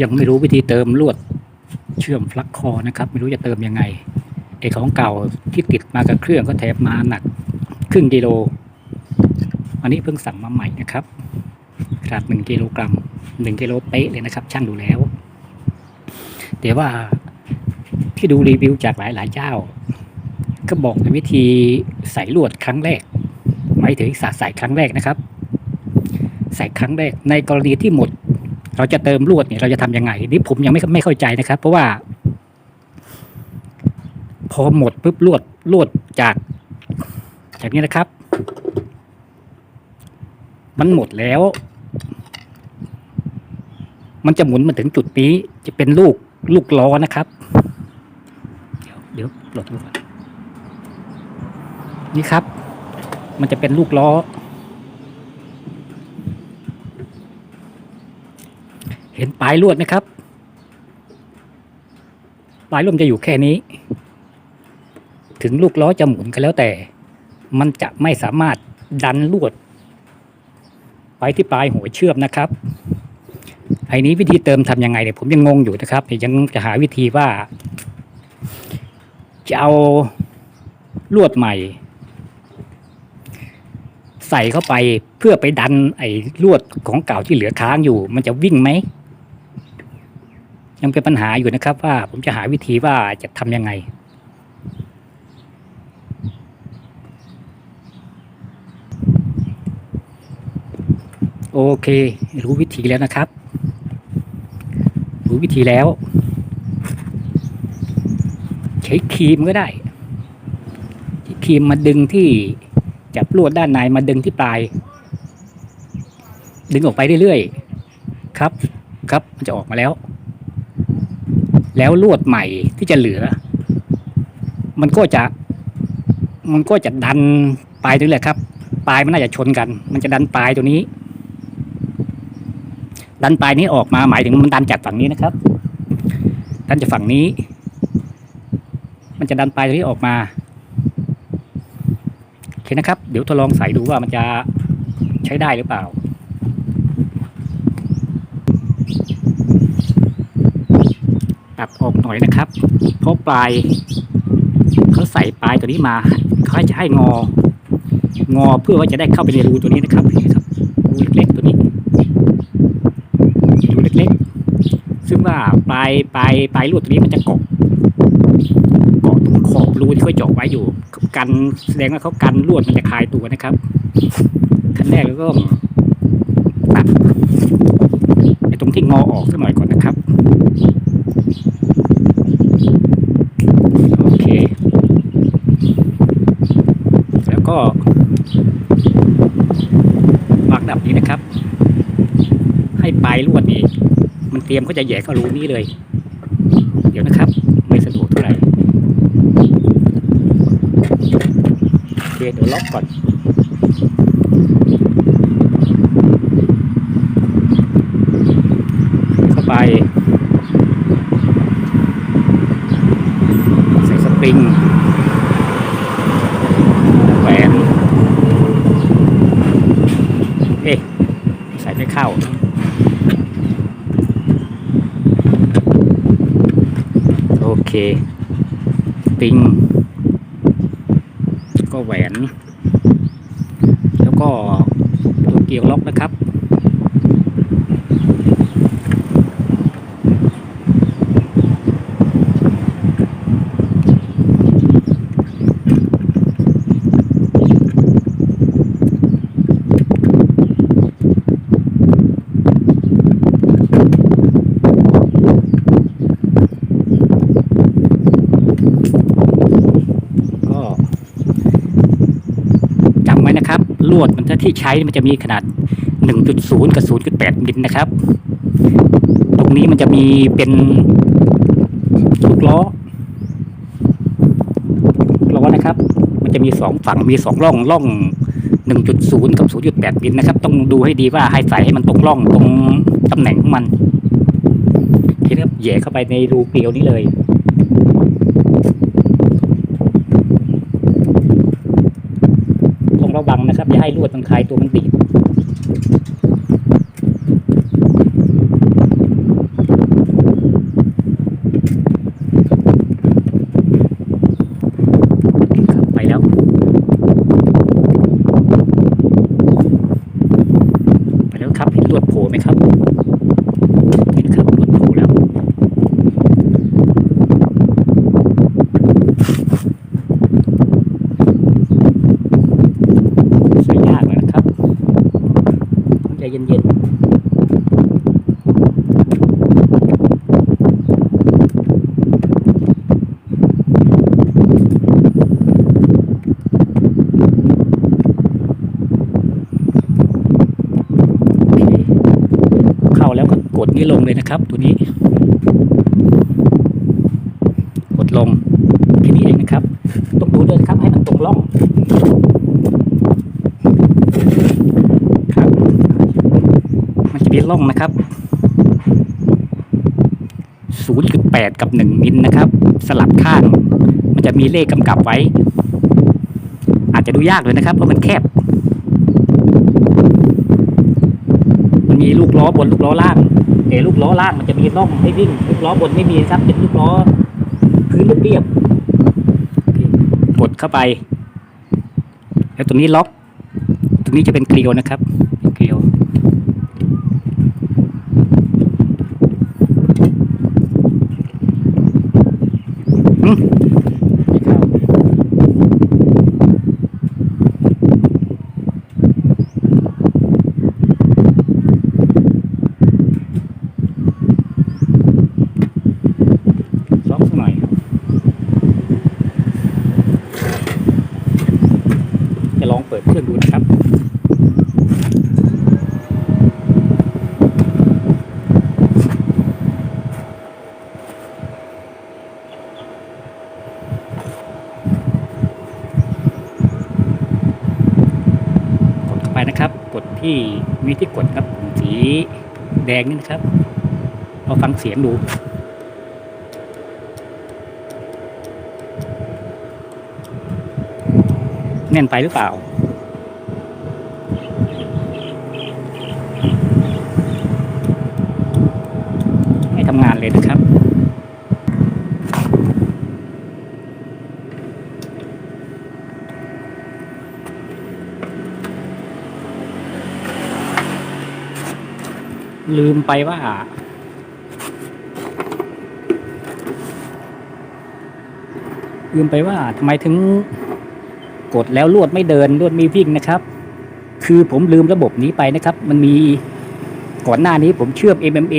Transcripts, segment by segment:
ยังไม่รู้วิธีเติมลวดเชื่อมฟลักคอนะครับ ไม่รู้จะเติมยังไงไอของเก่าที่ติดมากับเครื่องก็แถมมาหนักครึ่งกิโล อันนี้เพิ่งสั่งมาใหม่นะครับขนาดหนึ่งกิโลกรัมหนึ่งกิโลเป๊ะเลยนะครับ ช่างดูแล้วแต่ว่าที่ดูรีวิวจากหลายๆเจ้า ก็บอกในวิธีใส่ลวดครั้งแรกหมายถึงสาใส่ครั้งแรกนะครับ ใส่ครั้งแรกในกรณีที่หมด เราจะเติมลวดเนี่ยเราจะทำยังไงนี่ผมยังไม่ไม่เข้าใจนะครับ เพราะว่า พอหมดปุ๊บลวดลวดจากจากนี้นะครับ มันหมดแล้ว มันจะหมุนมาถึงจุดนี้ จะเป็นลูกลูกล้อนะครับ เดี๋ยวเดี๋ยวปลดดูกนี่ครับ มันจะเป็นลูกล้อ เห็นปลายลวดไหมครับ ปลายลวดมันจะอยู่แค่นี้ ถึงลูกล้อจะหมุนก็แล้วแต่ มันจะไม่สามารถดันลวด ไปที่ปลายหัวเชื่อมนะครับไอ้นี้วิธีเติมทำยังไงเนี่ยผมยังงงอยู่นะครับยวยังจะหาวิธีว่า จะเอาลวดใหม่ ใส่เข้าไปเพื่อไปดันไอ้ลวดของเก่าที่เหลือค้างอยู่ มันจะวิ่งไหม ยังเป็นปัญหาอยู่นะครับ ว่าผมจะหาวิธีว่าจะทำยังไง โอเค รู้วิธีแล้วนะครับ รู้วิธีแล้ว ใช้ครีมก็ได้ใช้ครีมมาดึงที่จับลวดด้านในมาดึงที่ปลาย ดึงออกไปเรื่อยๆ ครับ ครับมันจะออกมาแล้ว แล้วลวดใหม่ที่จะเหลือ มันก็จะ มันก็จะดันปลายตรงนี้แหละครับ ปลายมันน่าจะชนกัน มันจะดันปลายตัวนี้ ดันปลายนี้ออกมาหมายถึงมันดันจากฝั่งนี้นะครับ ดันจากฝั่งนี้ มันจะดันปลายตัวนี้ออกมาโอเคนะครับ เดี๋ยวทดลองใส่ดูว่ามันจะใช้ได้หรือเปล่า ตัดออกหน่อยนะครับ เพราะปลายเขาใส่ปลายตัวนี้มาเขาจะให้งอ งอเพื่อว่าจะได้เข้าไปในรูตัวนี้นะครับครับรูเล็กๆตัวนี้รูเล็กๆ ซึ่งว่าปลายปลายปลายลวดตัวนี้มันจะเกาะเกาะตรงขอบรูที่เขาเจาะไว้อยู่ กันแสดงว่าเขากันลวดมันจะคลายตัวนะครับขั้นแรกเราก็ตัดไอ้ตรงที่งอออกสักหน่อยก่อนนะครับ โอเค แล้ว ก็วางดับนี้นะครับ ให้ปลายลวดนี้ มันเตรียมก็จะแย่เข้ารูนี้เลย เดี๋ยวนะครับ ไม่สะดวกเท่าไหร่โอเคเดี๋ยวล็อกก่อนเข้าไป ใส่สปริงแหวน เอ๊ะใส่ไม่เข้า โอ เคสปริง ก็แหวน แล้วก็ตัวเกียวล็อกนะครับ ก็จำไว้นะครับ ลวดมันถ้า ที่ใช้มันจะมีขนาด 1.0 กับ 0.8 มิลนะครับ ตรงนี้มันจะมีเป็นลูกล้อล้อนะครับ มันจะมีสองฝั่งมีสองร่องร่อง 1.0 กับ 0.8 มิลนะครับ ต้องดูให้ดีว่าให้ใส่ให้มันตรงร่องตรงตำแหน่งของมันทีนี้แย่เข้าไปในรูเกลียวนี้เลย ต้องระวังนะครับ อย่า ให้ลวดมันคลายตัวมันดีด ดนี้ลงเลยนะครับ ตัวนี้ กดลงแค่นี้เองนะครับต้องดูด้วยนะครับให้มันตรงร่องครับมันจะมีร่องนะครับ0.8 กับ 1 มิลนะครับ สลับข้าง มันจะมีเลขกำกับไว้ อาจจะดูยากเลยนะครับ เพราะมันแคบ มันมีลูกล้อบนลูกล้อล่าง แต่ลูกล้อล่างมันจะมีร่องให้วิ่งลูกล้อบนไม่มีนะครับเป็นลูกล้อพื้นเรียบกดเข้าไป แล้วตรงนี้ล็อก ตรงนี้จะเป็นเกลียวนะครับเกลียว อืมไม่เข้าซ้อมสักหน่อย จะลองเปิ ดเครื่องดูนะครับกดเข้าไปนะครับกดที่มีที่กดครับสีแดงนี่นะครับเราฟังเสียงดูแน่นไปหรือเปล่า ให้ทำงาน เลยนะครับ ลืมไปว่าลืมไปว่าทำไมถึงกดแล้วลวดไม่เดินลวดไม่วิ่งนะครับ คือผมลืมระบบนี้ไปนะครับ มันมีก่อนหน้านี้ผมเชื่อม MMA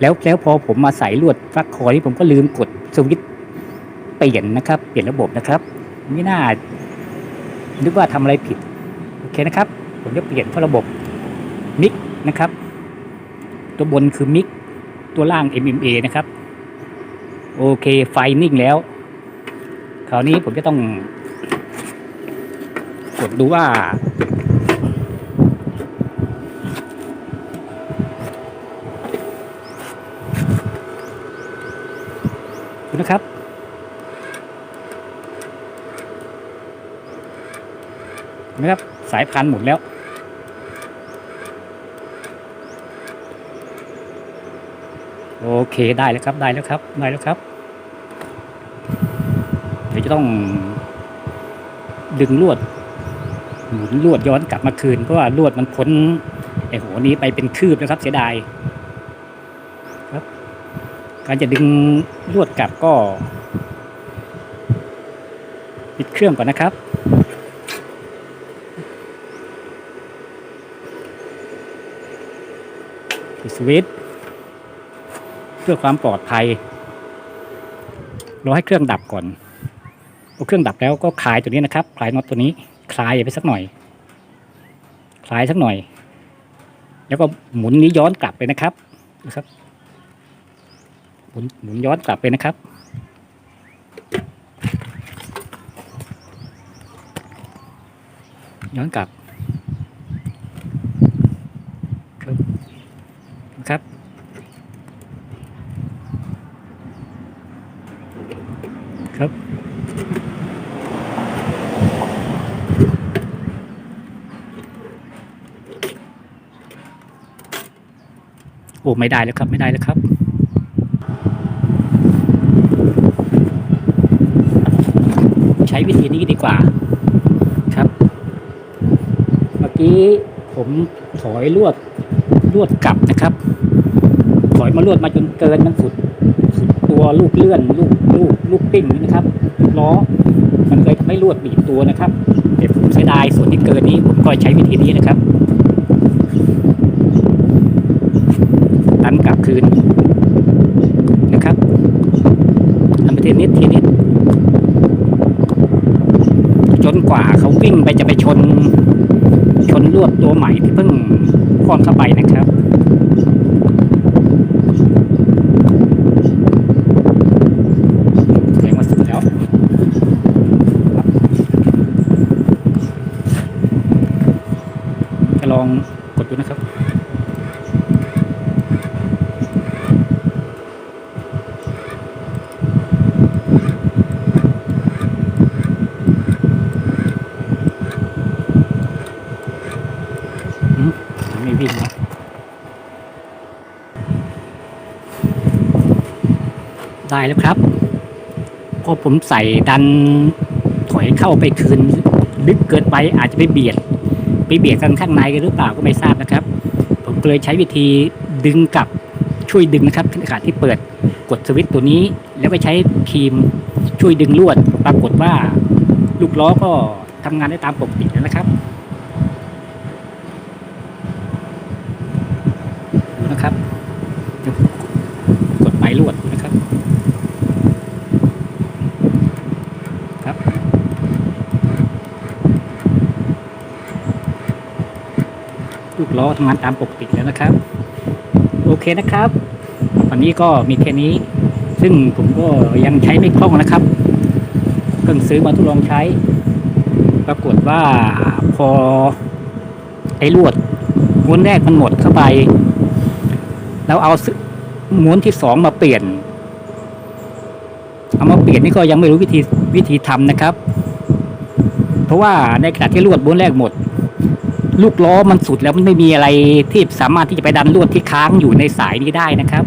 แล้วแล้วพอผมมาใส่ลวดฟักคอยนี่ผมก็ลืมกดสวิตช์เปลี่ยนนะครับ เปลี่ยนระบบนะครับไม่น่านึกว่าทำอะไรผิด โอเคนะครับ ผมจะเปลี่ยนเพราะระบบมิกนะครับ ตัวบนคือมิกตัวล่าง MMA นะครับ โอเค ไฟนิ่งแล้ว คราวนี้ผมจะต้องกดดูว่า ดูนะครับ นะครับ สายพันหมุนแล้วโอเคได้แล้วครับได้แล้วครับได้แล้วครับ เดี๋ยวจะต้องดึงลวดหมุนลวดย้อนกลับมาคืนเพราะว่าลวดมันพ้นไอ้หัวนี้ไปเป็นคืบนะครับเสียดาย การจะดึงลวดกลับก็ ปิดเครื่องก่อนนะครับ ปิดสวิตช์เพื่อความปลอดภัยรอให้เครื่องดับก่อนพอเครื่องดับแล้วก็คลายตัวนี้นะครับ คลายน็อตตัวนี้ คลายไปสักหน่อย คลายสักหน่อย แล้วก็หมุนนี้ย้อนกลับไปนะครับนะครับ หมุนหมุนย้อนกลับไปนะครับ ย้อนกลับครับครับครับโอ้ไม่ได้แล้วครับไม่ได้แล้วครับ ช้วิธีนี้ดีกว่าครับ เมื่อกี้ผมถอยลวดลวดกลับนะครับ ถอยมาลวดมาจนเกินมันสุดสุดตัวลูกเลื่อนลูกลูกลูกปิ้งนะครับล้อมันเลยทำให้ลวดบีบตัวนะครับแต่ผมเสียดายส่วนที่เกินนี้ผมก็ใช้วิธีนี้นะครับดันกลับคืนนะครับทำไปทีนิดทีนิด จน กว่าเขาวิ่งไปจะไปชน ชนลวดตัวใหม่ที่เพิ่งคลอนเข้าไปนะครับ ลองกดดูนะครับ อืมไม่วิ่งนะ ได้แล้วครับพอผมใส่ดันถอยเข้าไปคืนลึกเกินไปอาจจะไปเบียด ไปเบียดกันข้างในกันหรือเปล่าก็ไม่ทราบนะครับ ผมเลยใช้วิธีดึงกลับช่วยดึงนะครับขณะที่เปิดกดสวิตช์ตัวนี้ แล้วก็ใช้ครีมช่วยดึงลวด ปรากฏว่า ลูกล้อก็ทำงานได้ตามปกตินะครับดูนะครับกดไม้ลวดนะครับ ลูกล้อทำงานตามปกติแล้วนะครับ โอเคนะครับ วันนี้ก็มีแค่นี้ ซึ่งผมก็ยังใช้ไม่คล่องนะครับเพิ่งซื้อมาทดลองใช้ ปรากฏว่าพอไอ้ลวดม้วนแรกมันหมดเข้าไป แล้วเอาซึม้วนที่สองมาเปลี่ยน เอามาเปลี่ยนนี่ก็ยังไม่รู้วิธีวิธีทำนะครับ เพราะว่าในขณะที่ลวดม้วนแรกหมด ลูกล้อมันสุดแล้วมันไม่มีอะไรที่สามารถที่จะไปดันลวดที่ค้างอยู่ในสายนี้ได้นะครับ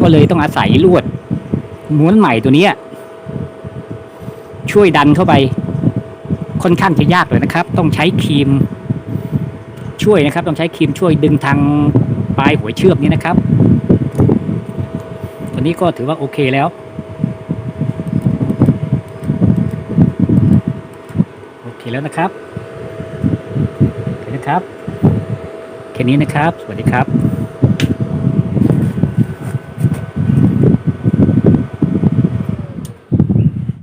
ก็เลยต้องอาศัยลวดม้วนใหม่ตัวนี้ช่วยดันเข้าไป ค่อนข้างจะยากเลยนะครับ ต้องใช้ครีม ช่วยนะครับ ต้องใช้ครีมช่วยดึงทางปลายหัวเชือกนี้นะครับตัวนี้ก็ถือว่าโอเคแล้วโอเคแล้วนะครับ นะครับ แค่นี้นะครับ สวัสดีครับ